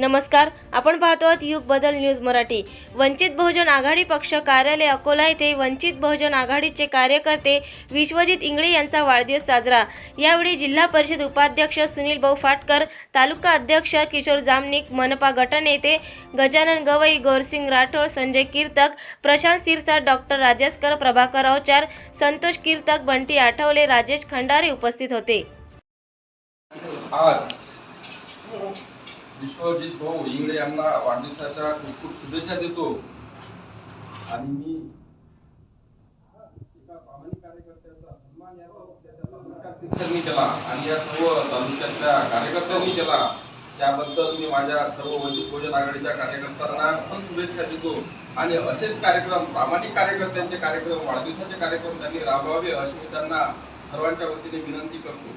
नमस्कार आपण पाहतो आहोत युग बदल न्यूज मराठी. वंचित बहुजन आघाडी पक्ष कार्यालय अकोला येथे वंचित बहुजन आघाडीचे कार्यकर्ते विश्वजित इंगळे यांचा वाढदिवस साजरा. यावेळी जिल्हा परिषद उपाध्यक्ष सुनील भाऊ फाटकर तालुका अध्यक्ष किशोर जामनिक मनपा गटनेते गजानन गवई गौरसिंग राठोड संजय कीर्तक प्रशांत सिरसाट डॉक्टर राजेशकर प्रभाकर अवचार संतोष कीर्तक बंटी आठवले राजेश खंडारे उपस्थित होते. आज विश्वजित भाऊ इंगळे यांना वाढदिवसाच्या खूप खूप शुभेच्छा देतो. आणि मी एका प्रामाणिक कार्यकर्त्याचा सन्मान या केला आणि या सर्व तालुक्यातल्या कार्यकर्त्यांनी केला. त्याबद्दल मी माझ्या सर्व म्हणजे वंचित बहुजन आघाडीच्या कार्यकर्त्यांना पण शुभेच्छा देतो. आणि असेच कार्यक्रम प्रामाणिक कार्यकर्त्यांचे कार्यक्रम वाढदिवसाचे कार्यक्रम त्यांनी राबवावे अशी मी त्यांना सर्वांच्या वतीने विनंती करतो.